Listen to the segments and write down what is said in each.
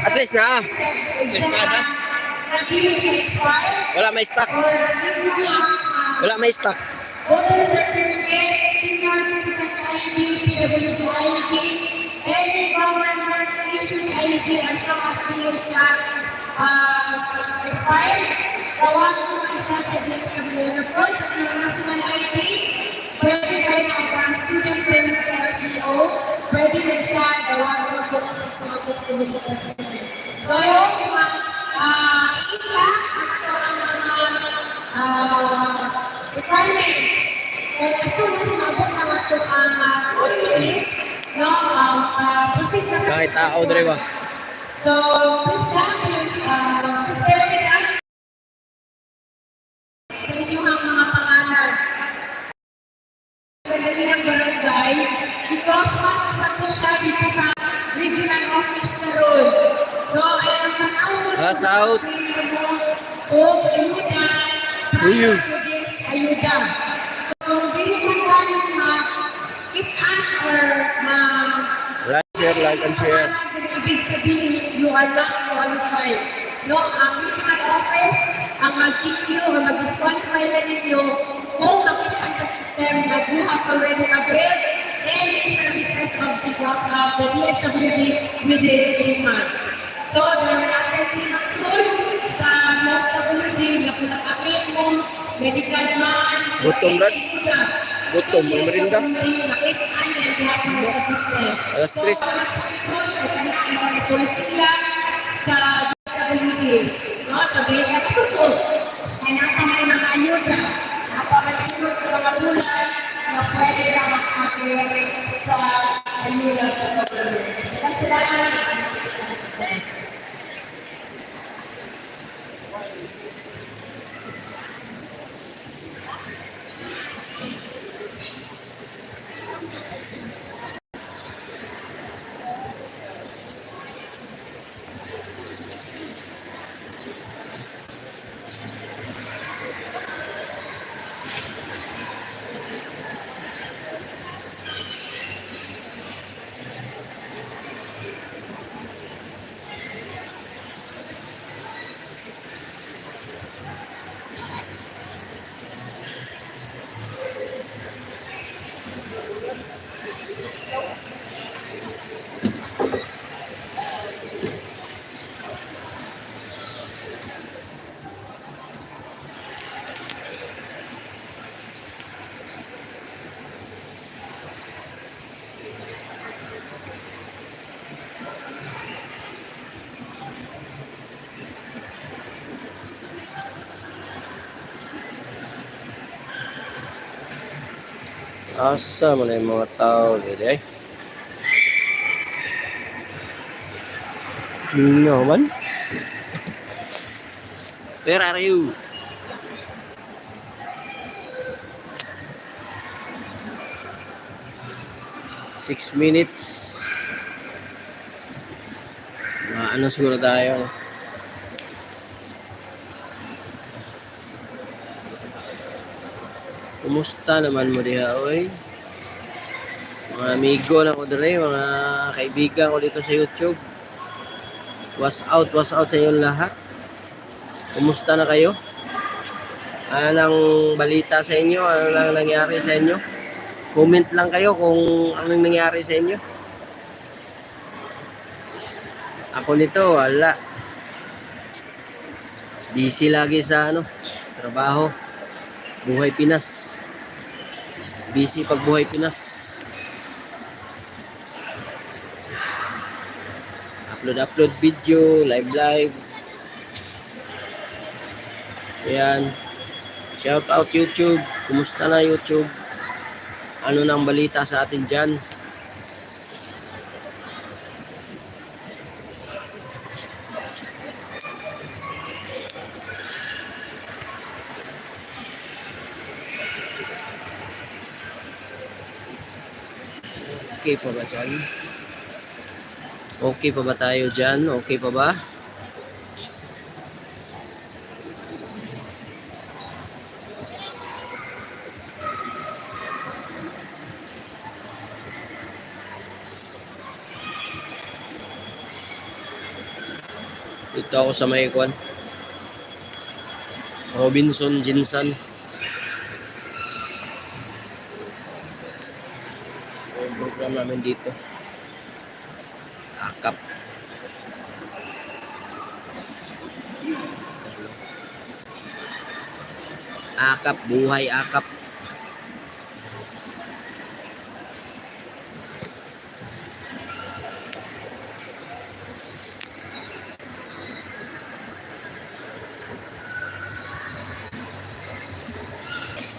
At least na. ah. least na. Wala may stock. Wala may stock. The uh, expired. Gawa ko na siya sa DSWD. Of course, at yung national ID, pwede kayo ang student permit sa LTO, rin siya gawa ko po sa Scottish Civil Service. So, yun, mga uh, ika, at ito ang mga uh, requirements. And as soon as mabot na ito ang uh, two years, no, um, uh, proceed na Kahit tao dre ba. So, please come, uh, o ayuda Uyu. ayuda. So, hindi man tayo ma it or ma Like, share, like, and share. Ibig sabihin, you are not qualified. No, ang regional office, ang mag-issue, ang mag-disqualify na ninyo kung makita sa system na you have already availed any services of the, of the DSWD within three months. So, meron natin pinakul sa DSWD na pinaka-mail mo, medical man, Gutom. Gutom, niya lahat ng sa system. Alas 3. Polisiya sa. No, sabihin na kasupot. Ay nakamay ng ayuda. Napakasunod ng mga bulan na pwede na makapagay sa ayuda sa government. Sila Thank you. Asa man yung mga tao dito eh? No man. Where are you? Six minutes. Mga ano siguro tayo? Kumusta naman mo diha, oy? Mga amigo na ko dire, mga kaibigan ko dito sa YouTube. Was out, was out sa inyong lahat. Kumusta na kayo? Anong balita sa inyo? Ano lang nangyari sa inyo? Comment lang kayo kung anong nangyari sa inyo. Ako nito, wala. Busy lagi sa ano, trabaho. Buhay Pinas. Busy pag buhay Pinas. Upload, upload video, live, live. Ayan. Shout out YouTube. Kumusta na YouTube? Ano nang balita sa atin dyan? Okay pa ba dyan? Okay pa ba tayo dyan? Okay pa ba? Dito ako sa may kwan. Robinson Jinsan. Yung program namin dito. Akap. Akap, buhay akap.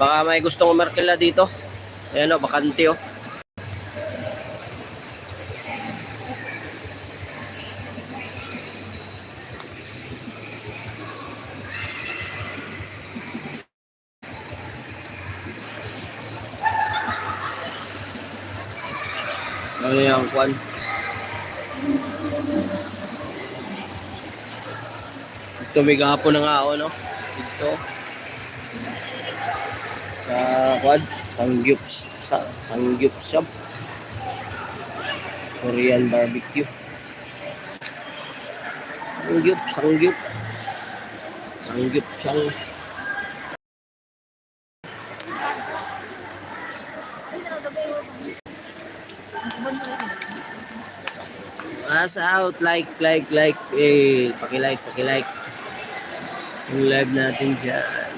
Baka may gustong umarkila dito. Ayan o, bakante o. Ano yung kwan? May gahapon na nga ako, no? Dito. Sa kwan? Sangyup. Sa, sangyup shop. Korean barbecue. Sangyup, sangyup. Sangyup chang. Pass out, like, like, like, eh, paki-like, paki-like. Yung live natin dyan.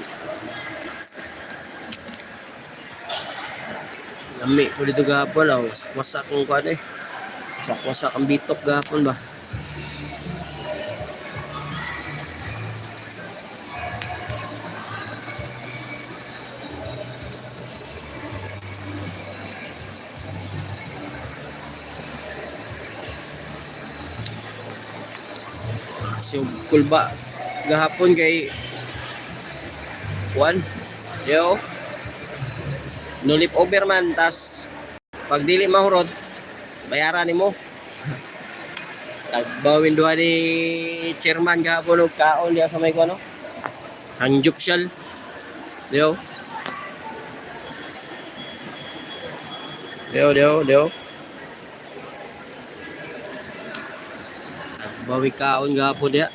Lami ko dito gapon, oh. Wasak-wasak ang kwan eh. Wasak-wasak ang bitok gapon ba? So, kulba gahapon kay Juan. Yo. Nulip over man tas pag dili mahurot bayaran nimo. Tagbawin duha ni chairman gahapon og kaon diya sa may kuno. Sanjup siyal. Yo. Yo, yo, yo. Bawi kaon gahapon diya.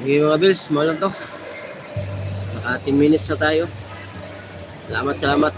Okay mga bills, mo lang to. Naka 10 minutes na tayo. Salamat, salamat.